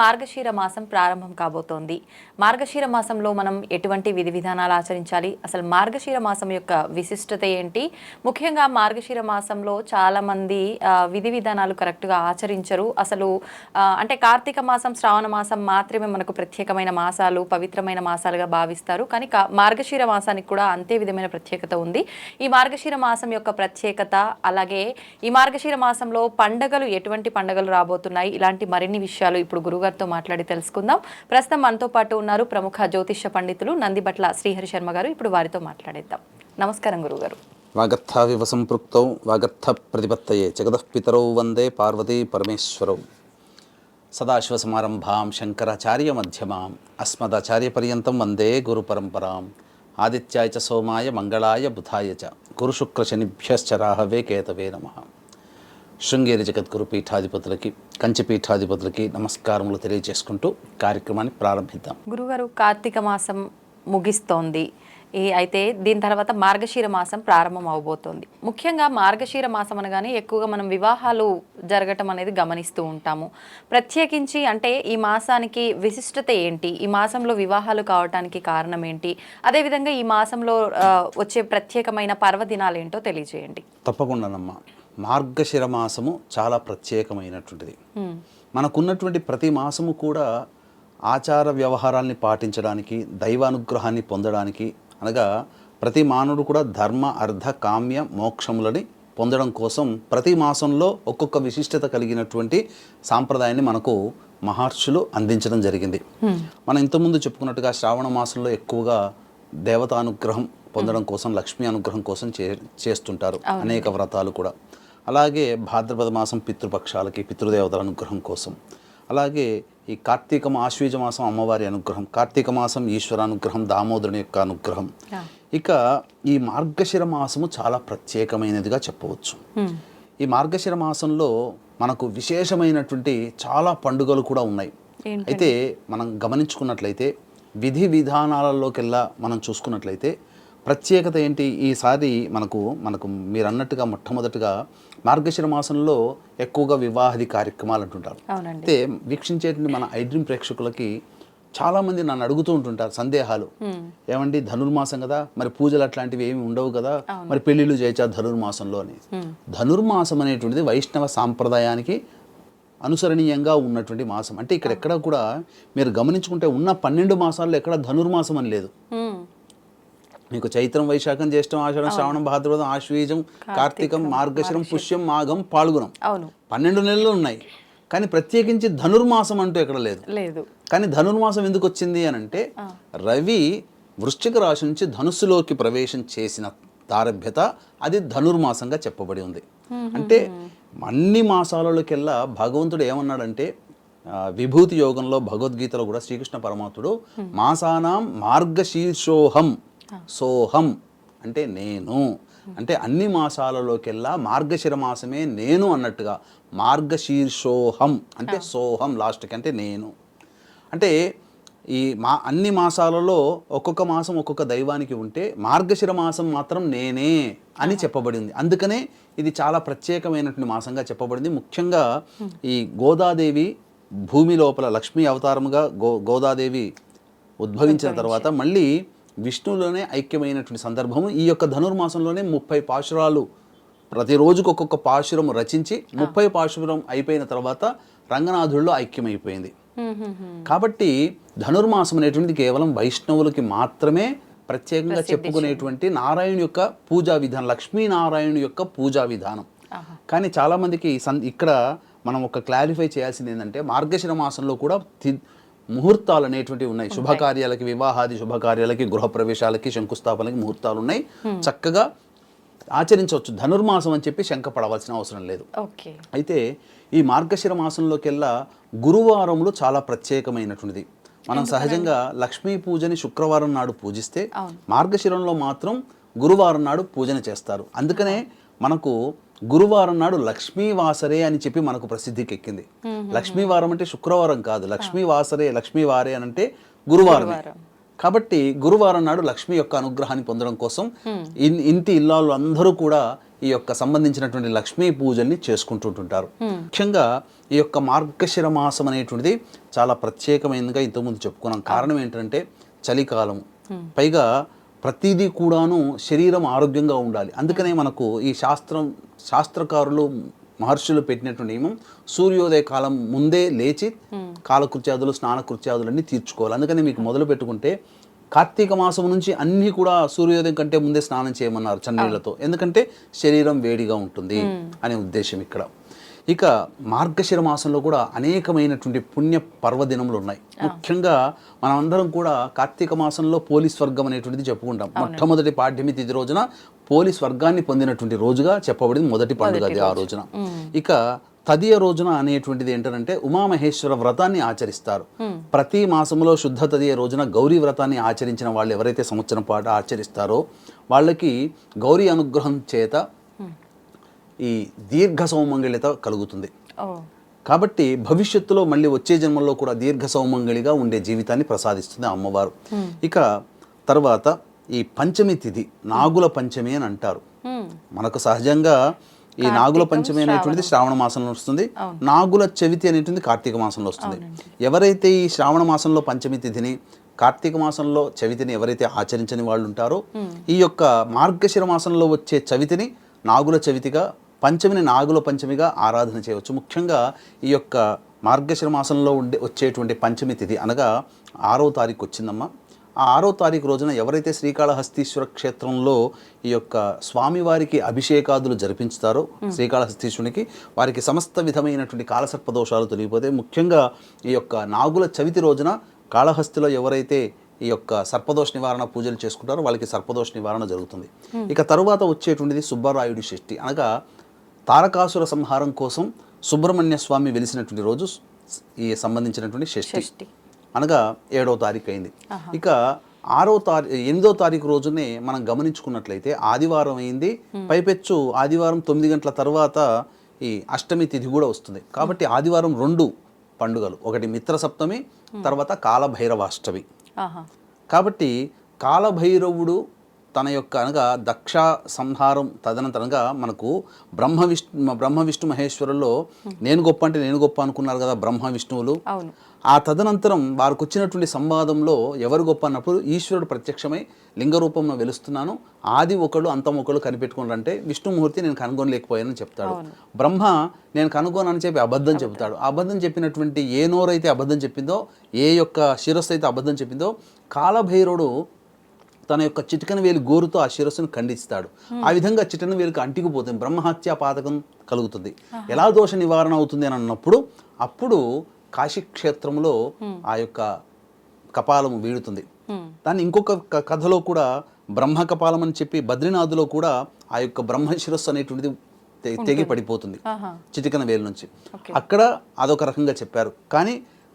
మార్గశీర మాసం ప్రారంభం కాబోతోంది. మార్గశీర మాసంలో మనం ఎటువంటి విధి విధానాలు ఆచరించాలి? అసలు మార్గశీర మాసం యొక్క విశిష్టత ఏంటి? ముఖ్యంగా మార్గశీర మాసంలో చాలా మంది విధి విధానాలు కరెక్ట్గా ఆచరించరు. అసలు అంటే కార్తీక మాసం శ్రావణ మాసం మాత్రమే మనకు ప్రత్యేకమైన మాసాలు పవిత్రమైన మాసాలుగా భావిస్తారు. కానీ కా- మార్గశీర మాసానికి కూడా అంతే విధమైన ప్రత్యేకత ఉంది. ఈ మార్గశీర మాసం యొక్క ప్రత్యేకత అలాగే ఈ మార్గశీర మాసంలో పండగలు ఎటువంటి పండగలు రాబోతున్నాయి? ఇలాంటి మరిన్ని విషయాలు ఇప్పుడు గారితో మాట్లాడి తెలుసుకుందాం. ప్రస్తుతం మనతో పాటు ఉన్నారు ప్రముఖ జ్యోతిష్య పండితులు నందిబట్ల శ్రీహరి శర్మ గారు. ఇప్పుడు వారితో మాట్లాడేద్దాం. నమస్కారం గురుగారు వాగర్థావివ సంపృక్తౌ వాగర్థ ప్రతిపత్తయే జగదఃపితరౌ వందే పార్వతీ పరమేశ్వరౌ. సదాశివసమారంభాం శంకరాచార్య మధ్యమాం అస్మదాచార్యపర్యంతం వందే గురు పరంపరాం. ఆదిత్యాయ చ సోమాయ మంగళాయ బుధాయ చ. గురుశుక్రశనిభ్యశ్చ రాహవే కేతవే నమ. శృంగేరి జగద్గురు పీఠాధిపతులకి కంచి పీఠాధిపతులకి నమస్కారములు తెలియజేసుకుంటూ కార్యక్రమాన్ని ప్రారంభిద్దాం. గురుగారు కార్తీక మాసం ముగిస్తోంది. ఈ అయితే దీని తర్వాత మార్గశీర మాసం ప్రారంభం అవబోతోంది. ముఖ్యంగా మార్గశీర మాసం అనగానే ఎక్కువగా మనం వివాహాలు జరగటం అనేది గమనిస్తూ ఉంటాము. ప్రత్యేకించి అంటే ఈ మాసానికి విశిష్టత ఏంటి? ఈ మాసంలో వివాహాలు కావటానికి కారణం ఏంటి? అదేవిధంగా ఈ మాసంలో వచ్చే ప్రత్యేకమైన పర్వదినాలు ఏంటో తెలియజేయండి. తప్పకుండానమ్మా మార్గశిర మాసము చాలా ప్రత్యేకమైనటువంటిది. మనకున్నటువంటి ప్రతి మాసము కూడా ఆచార వ్యవహారాల్ని పాటించడానికి దైవానుగ్రహాన్ని పొందడానికి అనగా ప్రతి మానవుడు కూడా ధర్మ అర్ధ కామ్య మోక్షములని పొందడం కోసం ప్రతి మాసంలో ఒక్కొక్క విశిష్టత కలిగినటువంటి సాంప్రదాయాన్ని మనకు మహర్షులు అందించడం జరిగింది. మనం ఇంతకుముందు చెప్పుకున్నట్టుగా శ్రావణ మాసంలో ఎక్కువగా దేవతానుగ్రహం పొందడం కోసం లక్ష్మీ అనుగ్రహం కోసం చే చేస్తుంటారు అనేక వ్రతాలు కూడా. అలాగే భాద్రపద మాసం పితృపక్షాలకి పితృదేవతల అనుగ్రహం కోసం. అలాగే ఈ కార్తీక ఆశ్వీజ మాసం అమ్మవారి అనుగ్రహం కార్తీక మాసం ఈశ్వర అనుగ్రహం దామోదరుని యొక్క అనుగ్రహం. ఇక ఈ మార్గశిర మాసము చాలా ప్రత్యేకమైనదిగా చెప్పవచ్చు. ఈ మార్గశిర మాసంలో మనకు విశేషమైనటువంటి చాలా పండుగలు కూడా ఉన్నాయి. అయితే మనం గమనించుకున్నట్లయితే విధి విధానాలలోకెల్లా మనం చూసుకున్నట్లయితే ప్రత్యేకత ఏంటి? ఈసారి మనకు మనకు మీరు అన్నట్టుగా మొట్టమొదటిగా మార్గశిర మాసంలో ఎక్కువగా వివాహాది కార్యక్రమాలు అంటుంటారు. అయితే వీక్షించేటువంటి మన ఐడ్రీమ్ ప్రేక్షకులకి చాలా మంది నన్ను అడుగుతూ ఉంటుంటారు సందేహాలు. ఏమండి ధనుర్మాసం కదా మరి పూజలు అట్లాంటివి ఏమి ఉండవు కదా మరి పెళ్ళిళ్ళు చేయొచ్చా ధనుర్మాసంలో అని. ధనుర్మాసం అనేటువంటిది వైష్ణవ సాంప్రదాయానికి అనుసరణీయంగా ఉన్నటువంటి మాసం. అంటే ఇక్కడ ఎక్కడ కూడా మీరు గమనించుకుంటే ఉన్న పన్నెండు మాసాల్లో ఎక్కడ ధనుర్మాసం అని లేదు. మీకు చైత్రం వైశాఖం జ్యేష్టం ఆషాఢం శ్రావణం భాద్రపదం ఆశ్వీజం కార్తీకం మార్గశిరం పుష్యం మాఘం పాల్గొనం అవును. పన్నెండు నెలలు ఉన్నాయి. కానీ ప్రత్యేకించి ధనుర్మాసం అంటూ ఎక్కడ లేదు. లేదు. కానీ ధనుర్మాసం ఎందుకు వచ్చింది అని అంటే రవి వృశ్చిక రాశి నుంచి ధనుస్సులోకి ప్రవేశం చేసిన దారభ్యత అది ధనుర్మాసంగా చెప్పబడి ఉంది. అంటే అన్ని మాసాలలోకెల్లా భగవంతుడు ఏమన్నాడంటే విభూతి యోగంలో భగవద్గీతలో కూడా శ్రీకృష్ణ పరమాత్ముడు మాసానాం మార్గశీర్షోహం సోహం అంటే నేను. అంటే అన్ని మాసాలలోకెల్లా మార్గశిర మాసమే నేను అన్నట్టుగా మార్గశీర్షోహం అంటే సోహం లాస్ట్కి అంటే నేను. అంటే ఈ మా అన్ని మాసాలలో ఒక్కొక్క మాసం ఒక్కొక్క దైవానికి ఉంటే మార్గశిర మాసం మాత్రం నేనే అని చెప్పబడింది. అందుకనే ఇది చాలా ప్రత్యేకమైనటువంటి మాసంగా చెప్పబడింది. ముఖ్యంగా ఈ గోదాదేవి భూమి లోపల లక్ష్మీ అవతారముగా గో గోదాదేవి ఉద్భవించిన తర్వాత మళ్ళీ విష్ణువులోనే ఐక్యమైనటువంటి సందర్భము. ఈ యొక్క ధనుర్మాసంలోనే ముప్పై పాశురాలు ప్రతిరోజుకు ఒక్కొక్క పాశురం రచించి ముప్పై పాశురం అయిపోయిన తర్వాత రంగనాథుల్లో ఐక్యమైపోయింది. కాబట్టి ధనుర్మాసం అనేటువంటిది కేవలం వైష్ణవులకి మాత్రమే ప్రత్యేకంగా చెప్పుకునేటువంటి నారాయణ యొక్క పూజా విధానం లక్ష్మీనారాయణ యొక్క పూజా విధానం. కానీ చాలామందికి సన్ ఇక్కడ మనం ఒక క్లారిఫై చేయాల్సింది ఏంటంటే మార్గశిర మాసంలో కూడా ముహూర్తాలు అనేటువంటివి ఉన్నాయి శుభకార్యాలకి వివాహాది శుభకార్యాలకి గృహప్రవేశాలకి శంకుస్థాపనకి ముహూర్తాలు ఉన్నాయి చక్కగా ఆచరించవచ్చు. ధనుర్మాసం అని చెప్పి శంక పడవలసిన అవసరం లేదు. అయితే ఈ మార్గశిర మాసంలోకెల్లా గురువారములు చాలా ప్రత్యేకమైనటువంటిది. మనం సహజంగా లక్ష్మీ పూజని శుక్రవారం నాడు పూజిస్తే మార్గశిరంలో మాత్రం గురువారం నాడు పూజన చేస్తారు. అందుకనే మనకు గురువారం నాడు లక్ష్మీవాసరే అని చెప్పి మనకు ప్రసిద్ధికి ఎక్కింది లక్ష్మీవారం అంటే శుక్రవారం కాదు. లక్ష్మీవాసరే లక్ష్మీవారే అని అంటే గురువారం. కాబట్టి గురువారం నాడు లక్ష్మి యొక్క అనుగ్రహాన్ని పొందడం కోసం ఇన్- ఇంటి ఇల్లాలు అందరూ కూడా ఈ యొక్క సంబంధించినటువంటి లక్ష్మీ పూజల్ని చేసుకుంటుంటుంటారు. ముఖ్యంగా ఈ యొక్క మార్గశిర మాసం అనేటువంటిది చాలా ప్రత్యేకమైనదిగా ఇంతకుముందు చెప్పుకున్నాం. కారణం ఏంటంటే చలికాలం పైగా ప్రతిదీ కూడాను శరీరం ఆరోగ్యంగా ఉండాలి. అందుకనే మనకు ఈ శాస్త్రం శాస్త్రకారులు మహర్షులు పెట్టినటువంటి నియమం సూర్యోదయ కాలం ముందే లేచి కాలకృత్యాదులు స్నానకృత్యాదులు అన్నీ తీర్చుకోవాలి. అందుకని మీకు మొదలు పెట్టుకుంటే కార్తీక మాసం నుంచి అన్నీ కూడా సూర్యోదయం కంటే ముందే స్నానం చేయమన్నారు చన్నీళ్ళతో ఎందుకంటే శరీరం వేడిగా ఉంటుంది అనే ఉద్దేశం ఇక్కడ. ఇక మార్గశిర మాసంలో కూడా అనేకమైనటువంటి పుణ్య పర్వదినములు ఉన్నాయి. ముఖ్యంగా మనమందరం కూడా కార్తీక మాసంలో పోలీస్ వర్గం అనేటువంటిది చెప్పుకుంటాం. మొట్టమొదటి పాడ్యమి తిథి రోజున పోలీస్ వర్గాన్ని పొందినటువంటి రోజుగా చెప్పబడింది మొదటి పండుగ అది ఆ రోజున. ఇక తదియ రోజున అనేటువంటిది ఏంటంటే ఉమామహేశ్వర వ్రతాన్ని ఆచరిస్తారు. ప్రతి మాసంలో శుద్ధ తదియ రోజున గౌరీ వ్రతాన్ని ఆచరించిన వాళ్ళు ఎవరైతే సంవత్సరం పాటు ఆచరిస్తారో వాళ్ళకి గౌరీ అనుగ్రహం చేత ఈ దీర్ఘ సౌమంగళ్యత కలుగుతుంది కాబట్టి భవిష్యత్తులో మళ్ళీ వచ్చే జన్మల్లో కూడా దీర్ఘ సౌమంగళిగా ఉండే జీవితాన్ని ప్రసాదిస్తుంది అమ్మవారు. ఇక తర్వాత ఈ పంచమి తిథి నాగుల పంచమి అని అంటారు. మనకు సహజంగా ఈ నాగుల పంచమి అనేటువంటిది శ్రావణ మాసంలో వస్తుంది. నాగుల చవితి అనేటువంటి కార్తీక మాసంలో వస్తుంది. ఎవరైతే ఈ శ్రావణ మాసంలో పంచమి తిథిని కార్తీక మాసంలో చవితిని ఎవరైతే ఆచరించని వాళ్ళు ఉంటారో ఈ యొక్క మార్గశిర మాసంలో వచ్చే చవితిని నాగుల చవితిగా పంచమిని నాగుల పంచమిగా ఆరాధన చేయవచ్చు. ముఖ్యంగా ఈ యొక్క మార్గశిర మాసంలో ఉండే వచ్చేటువంటి పంచమి తిథి అనగా ఆరో తారీఖు వచ్చిందమ్మా. ఆ ఆరో తారీఖు రోజున ఎవరైతే శ్రీకాళహస్తీశ్వర క్షేత్రంలో ఈ యొక్క స్వామివారికి అభిషేకాదులు జరిపించుతారో శ్రీకాళహస్తీశ్వరునికి వారికి సమస్త విధమైనటువంటి కాలసర్ప దోషాలు తొలగిపోతే ముఖ్యంగా ఈ యొక్క నాగుల చవితి రోజున కాళహస్తిలో ఎవరైతే ఈ యొక్క సర్పదోష నివారణ పూజలు చేసుకుంటారో వాళ్ళకి సర్పదోష నివారణ జరుగుతుంది. ఇక తరువాత వచ్చేటువంటిది సుబ్బరాయుడి షష్ఠి అనగా తారకాసుర సంహారం కోసం సుబ్రహ్మణ్య స్వామి వెలిసినటువంటి రోజు ఈ సంబంధించినటువంటి షష్ఠి. అనగా ఏడవ తారీఖు అయింది. ఇక ఆరో తారీఖు ఎనిమిదో తారీఖు రోజునే మనం గమనించుకున్నట్లయితే ఆదివారం అయింది. పైపెచ్చు ఆదివారం తొమ్మిది గంటల తర్వాత ఈ అష్టమి తిథి కూడా వస్తుంది. కాబట్టి ఆదివారం రెండు పండుగలు. ఒకటి మిత్ర సప్తమి తర్వాత కాలభైరవాష్టమి. కాబట్టి కాలభైరవుడు తన యొక్క అనగా దక్ష సంహారం తదనంతరంగా మనకు బ్రహ్మ విష్ణు బ్రహ్మ విష్ణు మహేశ్వరుల్లో నేను గొప్ప అంటే నేను గొప్ప అనుకున్నారు కదా బ్రహ్మ విష్ణువులు. ఆ తదనంతరం వారికి వచ్చినటువంటి సంవాదంలో ఎవరు గొప్ప అన్నప్పుడు ఈశ్వరుడు ప్రత్యక్షమై లింగ రూపంలో వెలుస్తున్నాను. ఆది ఒకడు అంతం ఒకడు కనిపెట్టుకున్నారంటే విష్ణుమూర్తి నేను కనుగొనలేకపోయానని చెప్తాడు. బ్రహ్మ నేను కనుగొనని చెప్పి అబద్ధం చెప్తాడు. ఆ అబద్ధం చెప్పినటువంటి ఏ నోరైతే అబద్ధం చెప్పిందో ఏ యొక్క శిరస్సు అయితే అబద్ధం చెప్పిందో కాలభైరవుడు తన యొక్క చిటికన వేలు గోరుతో ఆ శిరస్సును ఖండిస్తాడు. ఆ విధంగా చిటికన వేలుకు అంటికిపోతుంది బ్రహ్మహత్యా పాతకం కలుగుతుంది. ఎలా దోష నివారణ అవుతుంది అని అన్నప్పుడు అప్పుడు కాశీ క్షేత్రంలో ఆ యొక్క కపాలము వీడుతుంది. దాన్ని ఇంకొక కథలో కూడా బ్రహ్మ కపాలం అని చెప్పి బద్రీనాథ్లో కూడా ఆ యొక్క బ్రహ్మ శిరస్సు అనేటువంటిది తెగి పడిపోతుంది. చిటికన వేలు నుంచి. అక్కడ అదొక రకంగా చెప్పారు. కానీ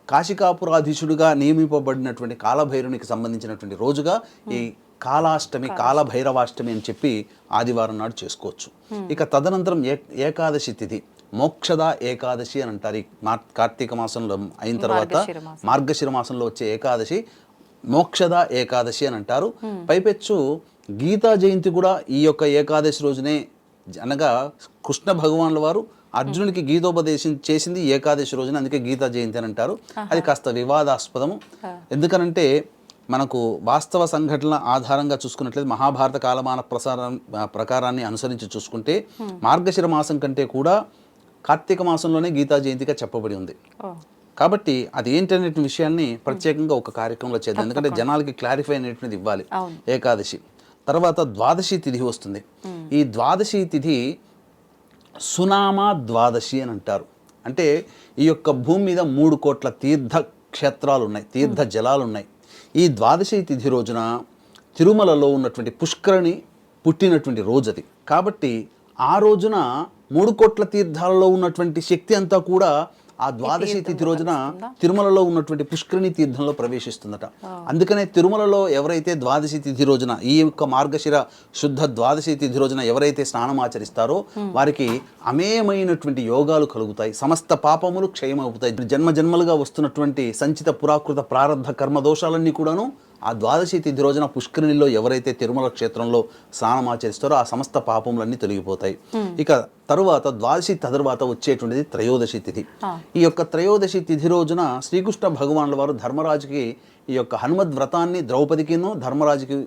కాశికాపురాధీశుడుగా నియమింపబడినటువంటి కాలభైరునికి సంబంధించినటువంటి రోజుగా ఈ కాలాష్టమి కాలభైరవాష్టమి అని చెప్పి ఆదివారం నాడు చేసుకోవచ్చు. ఇక తదనంతరం ఏ ఏకాదశి తిథి మోక్షద ఏకాదశి అని అంటారు. ఈ మార్- కార్తీక మాసంలో అయిన తర్వాత. మార్గశిర మాసంలో వచ్చే ఏకాదశి మోక్షద ఏకాదశి అని అంటారు. పైపెచ్చు గీతా జయంతి కూడా ఈ యొక్క ఏకాదశి రోజునే అనగా కృష్ణ భగవాన్ల వారు అర్జునుడికి గీతోపదేశం చేసింది ఏకాదశి రోజున అందుకే గీతా జయంతి అని అంటారు. అది కాస్త వివాదాస్పదము. ఎందుకనంటే మనకు వాస్తవ సంఘటనల ఆధారంగా చూసుకున్నట్లయితే మహాభారత కాలమాన ప్రసారం ప్రకారాన్ని అనుసరించి చూసుకుంటే మార్గశిర మాసం కంటే కూడా కార్తీక మాసంలోనే గీతా జయంతిగా చెప్పబడి ఉంది. కాబట్టి అది ఏంటనే విషయాన్ని ప్రత్యేకంగా ఒక కార్యక్రమంలో చేద్దాం. ఎందుకంటే జనాలకి క్లారిఫై అనేటువంటిది ఇవ్వాలి. ఏకాదశి. తర్వాత ద్వాదశి తిథి వస్తుంది. ఈ ద్వాదశి తిథి సునామా ద్వాదశి అని అంటారు. అంటే ఈ యొక్క భూమి మీద మూడు కోట్ల తీర్థ క్షేత్రాలు ఉన్నాయి తీర్థ జలాలు ఉన్నాయి ఈ ద్వాదశి తిథి రోజున తిరుమలలో ఉన్నటువంటి పుష్కరిణి పుట్టినటువంటి రోజు అది కాబట్టి ఆ రోజున మూడు కోట్ల తీర్థాలలో ఉన్నటువంటి శక్తి అంతా కూడా ఆ ద్వాదశి తిథి రోజున తిరుమలలో ఉన్నటువంటి పుష్కరిణి తీర్థంలో ప్రవేశిస్తుందట. అందుకనే తిరుమలలో ఎవరైతే ద్వాదశి తిథి రోజున ఈ యొక్క మార్గశిర శుద్ధ ద్వాదశి తిథి రోజున ఎవరైతే స్నానం ఆచరిస్తారో వారికి అమేయమైనటువంటి యోగాలు కలుగుతాయి. సమస్త పాపములు క్షయమవుతాయి. జన్మ జన్మలుగా వస్తున్నటువంటి సంచిత పురాకృత ప్రారంభ కర్మ దోషాలన్నీ కూడాను ఆ ద్వాదశి తిథి రోజున పుష్కరిణిలో ఎవరైతే తిరుమల క్షేత్రంలో స్నానం ఆచరిస్తారో ఆ సమస్త పాపములన్నీ తొలగిపోతాయి. ఇక తరువాత ద్వాదశి తరువాత వచ్చేటువంటిది త్రయోదశి తిథి. ఈ యొక్క త్రయోదశి తిథి రోజున శ్రీకృష్ణ భగవానుల వారు ధర్మరాజుకి ఈ యొక్క హనుమద్ వ్రతాన్ని ద్రౌపదికిను ధర్మరాజుకి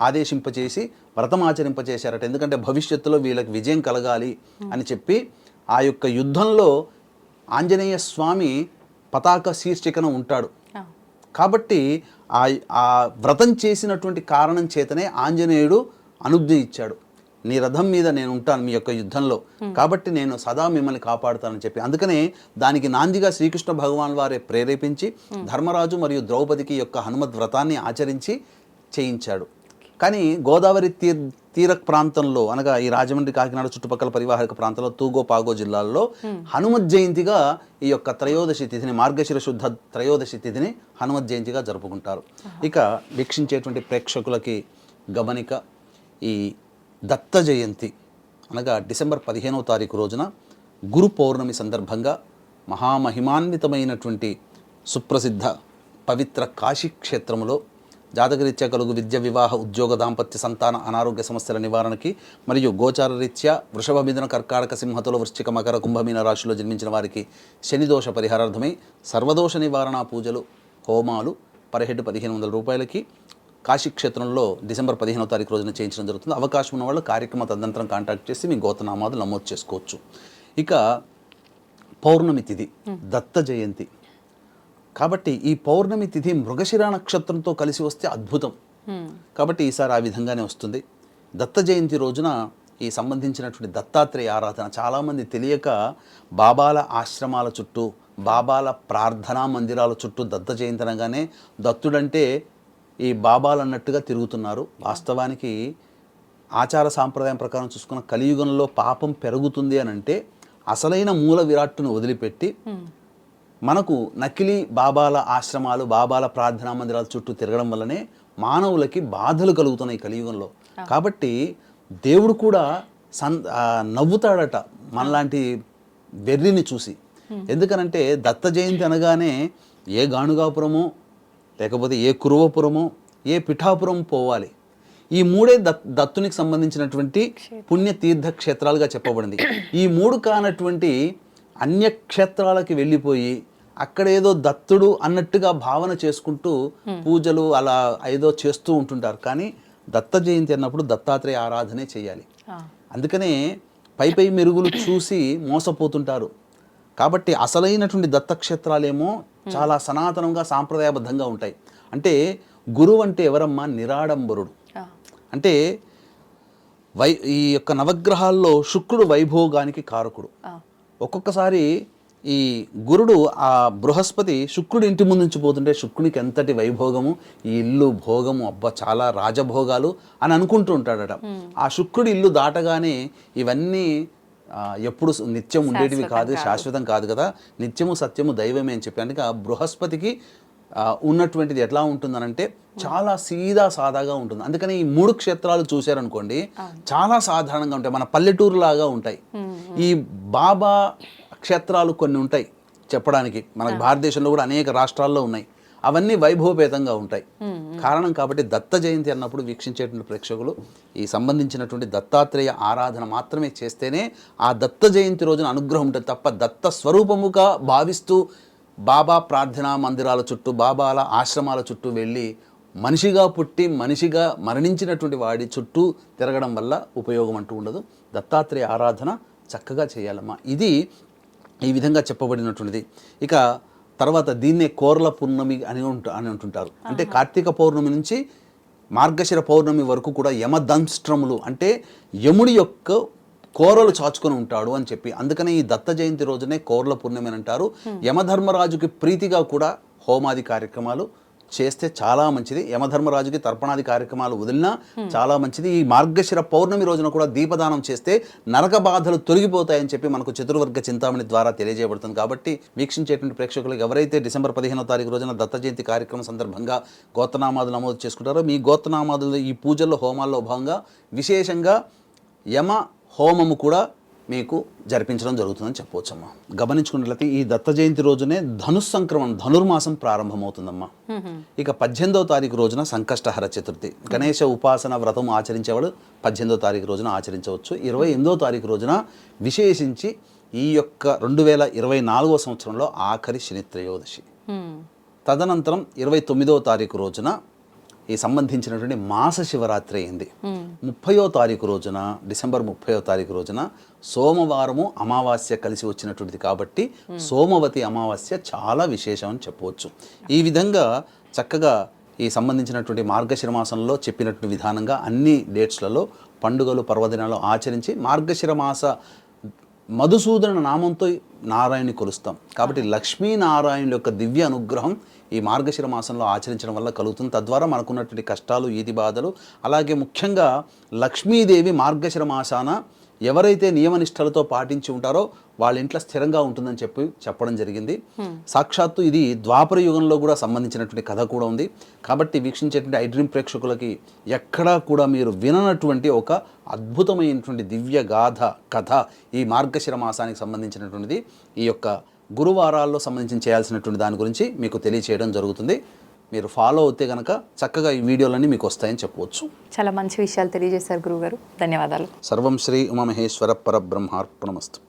ఆదేశింపచేసి వ్రతం ఆచరింపచేశారట. ఎందుకంటే భవిష్యత్తులో వీళ్ళకి విజయం కలగాలి అని చెప్పి ఆ యొక్క యుద్ధంలో ఆంజనేయ స్వామి పతాక శీర్షికన ఉంటాడు. కాబట్టి ఆ ఆ వ్రతం చేసినటువంటి కారణం చేతనే ఆంజనేయుడు అనుజ్ఞ ఇచ్చాడు. నీ రథం మీద నేను ఉంటాను మీ యొక్క యుద్ధంలో. కాబట్టి నేను సదా మిమ్మల్ని కాపాడుతానని చెప్పి. అందుకనే దానికి నాందిగా శ్రీకృష్ణ భగవాన్ వారే ప్రేరేపించి ధర్మరాజు మరియు ద్రౌపదికి యొక్క హనుమద్ వ్రతాన్ని ఆచరించి చేయించాడు. కానీ గోదావరి తీర్ తీర ప్రాంతంలో అనగా ఈ రాజమండ్రి కాకినాడ చుట్టుపక్కల పరివాహక ప్రాంతంలో తూగో పాగో జిల్లాల్లో హనుమత్ జయంతిగా ఈ యొక్క త్రయోదశి తిథిని మార్గశిర శుద్ధ త్రయోదశి తిథిని హనుమత్ జయంతిగా జరుపుకుంటారు. ఇక వీక్షించేటువంటి ప్రేక్షకులకి గమనిక ఈ దత్త జయంతి అనగా డిసెంబర్ పదిహేనవ తారీఖు రోజున గురు పౌర్ణమి సందర్భంగా మహామహిమాన్వితమైనటువంటి సుప్రసిద్ధ పవిత్ర కాశీ క్షేత్రములో జాతకరీత్యా కలుగు విద్య వివాహ ఉద్యోగ దాంపత్య సంతాన అనారోగ్య సమస్యల నివారణకి మరియు గోచార రీత్యా వృషభ మిథున కర్కాటక సింహతుల వృశ్చిక మకర కుంభమీన రాశిలో జన్మించిన వారికి శనిదోష పరిహారార్థమై సర్వదోష నివారణ పూజలు హోమాలు పర్ హెడ్ పదిహేను వందల రూపాయలకి కాశీ క్షేత్రంలో డిసెంబర్ పదిహేనో తారీఖు రోజున చేయించడం జరుగుతుంది. అవకాశం ఉన్న వాళ్ళు కార్యక్రమ తదనంతరం కాంటాక్ట్ చేసి మీ గోతనామాలు నమోదు చేసుకోవచ్చు. ఇక పౌర్ణమి తిథి దత్త జయంతి. కాబట్టి ఈ పౌర్ణమి తిథి మృగశిర నక్షత్రంతో కలిసి వస్తే అద్భుతం. కాబట్టి ఈసారి ఆ విధంగానే వస్తుంది. దత్త జయంతి రోజున ఈ సంబంధించినటువంటి దత్తాత్రేయ ఆరాధన చాలామంది తెలియక బాబాల ఆశ్రమాల చుట్టూ బాబాల ప్రార్థనా మందిరాల చుట్టూ దత్త జయంతి అనగానే దత్తుడంటే ఈ బాబాలు అన్నట్టుగా తిరుగుతున్నారు. వాస్తవానికి ఆచార సాంప్రదాయం ప్రకారం చూసుకున్న కలియుగంలో పాపం పెరుగుతుంది అని అంటే అసలైన మూల విరాట్టును వదిలిపెట్టి మనకు నకిలీ బాబాల ఆశ్రమాలు బాబాల ప్రార్థనా మందిరాల చుట్టూ తిరగడం వల్లనే మానవులకి బాధలు కలుగుతున్నాయి కలియుగంలో. కాబట్టి దేవుడు కూడా సన్ నవ్వుతాడట మనలాంటి వెర్రిని చూసి. ఎందుకనంటే దత్త జయంతి అనగానే ఏ గాణుగాపురమో లేకపోతే ఏ కురువపురమో ఏ పిఠాపురం పోవాలి. ఈ మూడే దత్ దత్తునికి సంబంధించినటువంటి పుణ్య తీర్థ క్షేత్రాలుగా చెప్పబడింది. ఈ మూడు కానటువంటి అన్య క్షేత్రాలకి వెళ్ళిపోయి అక్కడ ఏదో దత్తుడు అన్నట్టుగా భావన చేసుకుంటూ పూజలు అలా ఏదో చేస్తూ ఉంటుంటారు. కానీ దత్త జయంతి అన్నప్పుడు దత్తాత్రేయ ఆరాధనే చేయాలి. అందుకనే పై పై మెరుగులు చూసి మోసపోతుంటారు. కాబట్టి అసలైనటువంటి దత్తక్షేత్రాలేమో చాలా సనాతనంగా సాంప్రదాయబద్ధంగా ఉంటాయి. అంటే గురువు అంటే ఎవరమ్మా? నిరాడంబరుడు. అంటే వై ఈ యొక్క నవగ్రహాల్లో శుక్రుడు వైభోగానికి కారకుడు. ఒక్కొక్కసారి ఈ గురుడు ఆ బృహస్పతి శుక్రుడి ఇంటి ముందు నుంచి పోతుంటే శుక్రునికి ఎంతటి వైభోగము ఈ ఇల్లు భోగము అబ్బా చాలా రాజభోగాలు అని అనుకుంటూ ఉంటాడట. ఆ శుక్రుడి ఇల్లు దాటగానే ఇవన్నీ ఎప్పుడు నిత్యం ఉండేటివి కాదు శాశ్వతం కాదు కదా. నిత్యము సత్యము దైవమే అని చెప్పి. అందుకే బృహస్పతికి ఉన్నటువంటిది ఎట్లా ఉంటుందనంటే చాలా సీదా సాదాగా ఉంటుంది. అందుకని ఈ మూడు క్షేత్రాలు చూశారనుకోండి చాలా సాధారణంగా ఉంటాయి. మన పల్లెటూరు లాగా ఉంటాయి. ఈ బాబా క్షేత్రాలు కొన్ని ఉంటాయి చెప్పడానికి. మన భారతదేశంలో కూడా అనేక రాష్ట్రాల్లో ఉన్నాయి. అవన్నీ వైభవపేతంగా ఉంటాయి. కారణం కాబట్టి దత్త జయంతి అన్నప్పుడు వీక్షించేటువంటి ప్రేక్షకులు ఈ సంబంధించినటువంటి దత్తాత్రేయ ఆరాధన మాత్రమే చేస్తేనే ఆ దత్త జయంతి రోజున అనుగ్రహం ఉంటుంది తప్ప దత్త స్వరూపముగా భావిస్తూ బాబా ప్రార్థనా మందిరాల చుట్టూ బాబాల ఆశ్రమాల చుట్టూ వెళ్ళి మనిషిగా పుట్టి మనిషిగా మరణించినటువంటి వాడి చుట్టూ తిరగడం వల్ల ఉపయోగం అంటూ ఉండదు. దత్తాత్రేయ ఆరాధన చక్కగా చేయాలమ్మా. ఇది ఈ విధంగా చెప్పబడినటువంటిది. ఇక తర్వాత దీన్నే కోర్ల పూర్ణమి అని ఉంట అని అంటుంటారు. అంటే కార్తీక పౌర్ణమి నుంచి మార్గశిర పౌర్ణమి వరకు కూడా యమదంష్ట్రములు అంటే యముడి యొక్క కోరలు చాచుకొని ఉంటాడు అని చెప్పి. అందుకనే ఈ దత్త జయంతి రోజునే కోర్ల పూర్ణమి అని అంటారు. యమధర్మరాజుకి ప్రీతిగా కూడా హోమాది కార్యక్రమాలు చేస్తే చాలా మంచిది. యమధర్మరాజుకి తర్పణాది కార్యక్రమాలు వదిలినా చాలా మంచిది. ఈ మార్గశిర పౌర్ణమి రోజున కూడా దీపదానం చేస్తే నరక బాధలు తొలగిపోతాయని చెప్పి మనకు చతుర్వర్గ చింతామణి ద్వారా తెలియజేయబడుతుంది. కాబట్టి వీక్షించేటువంటి ప్రేక్షకులకు ఎవరైతే డిసెంబర్ పదిహేనో తారీఖు రోజున దత్త జయంతి కార్యక్రమం సందర్భంగా గోత్రనామాదులు నమోదు చేసుకుంటారో మీ గోత్రనామాదులు ఈ పూజల్లో హోమాల్లో భాగంగా విశేషంగా యమ హోమము కూడా మీకు జరిపించడం జరుగుతుందని చెప్పవచ్చమ్మా. గమనించుకున్నట్లయితే ఈ దత్త జయంతి రోజునే ధనుస్ సంక్రమణం ధనుర్మాసం ప్రారంభమవుతుందమ్మా. ఇక పద్దెనిమిదవ తారీఖు రోజున సంకష్టహర చతుర్థి. గణేష ఉపాసన వ్రతం ఆచరించేవాడు పద్దెనిమిదవ తారీఖు రోజున ఆచరించవచ్చు. ఇరవై ఎనిమిదవ తారీఖు రోజున విశేషించి ఈ యొక్క రెండు వేల ఇరవై నాలుగవ సంవత్సరంలో ఆఖరి శని త్రయోదశి. తదనంతరం ఇరవై తొమ్మిదవ తారీఖు రోజున ఈ సంబంధించినటువంటి మాస శివరాత్రి అయింది. ముప్పయో తారీఖు రోజున డిసెంబర్ ముప్పయో తారీఖు రోజున సోమవారము అమావాస్య కలిసి వచ్చినటువంటిది కాబట్టి సోమవతి అమావాస్య చాలా విశేషం అని చెప్పవచ్చు. ఈ విధంగా చక్కగా ఈ సంబంధించినటువంటి మార్గశిర మాసంలో చెప్పినటువంటి విధానంగా అన్ని డేట్స్లలో పండుగలు పర్వదినాలు ఆచరించి మార్గశిర మాస మధుసూదన నామంతో నారాయణని కొలుస్తాం. కాబట్టి లక్ష్మీనారాయణుల యొక్క దివ్య అనుగ్రహం ఈ మార్గశిర మాసంలో ఆచరించడం వల్ల కలుగుతుంది. తద్వారా మనకున్నటువంటి కష్టాలు ఈది బాధలు అలాగే ముఖ్యంగా లక్ష్మీదేవి మార్గశిర మాసాన ఎవరైతే నియమనిష్టలతో పాటించి ఉంటారో వాళ్ళ ఇంట్లో స్థిరంగా ఉంటుందని చెప్పి చెప్పడం జరిగింది. సాక్షాత్తు ఇది ద్వాపర యుగంలో కూడా సంబంధించినటువంటి కథ కూడా ఉంది. కాబట్టి వీక్షించేటువంటి ఐ ప్రేక్షకులకి ఎక్కడా కూడా మీరు విననటువంటి ఒక అద్భుతమైనటువంటి దివ్య గాథ కథ ఈ మార్గశిర మాసానికి సంబంధించినటువంటిది. ఈ యొక్క గురువారాల్లో సంబంధించి చేయాల్సినటువంటి దాని గురించి మీకు తెలియచేయడం జరుగుతుంది. మీరు ఫాలో అవుతే కనుక చక్కగా ఈ వీడియోలన్నీ మీకు వస్తాయని చెప్పవచ్చు. చాలా మంచి విషయాలు తెలియజేశారు గురుగారు ధన్యవాదాలు. సర్వం శ్రీ ఉమామహేశ్వర పరబ్రహ్మార్పణమస్తు.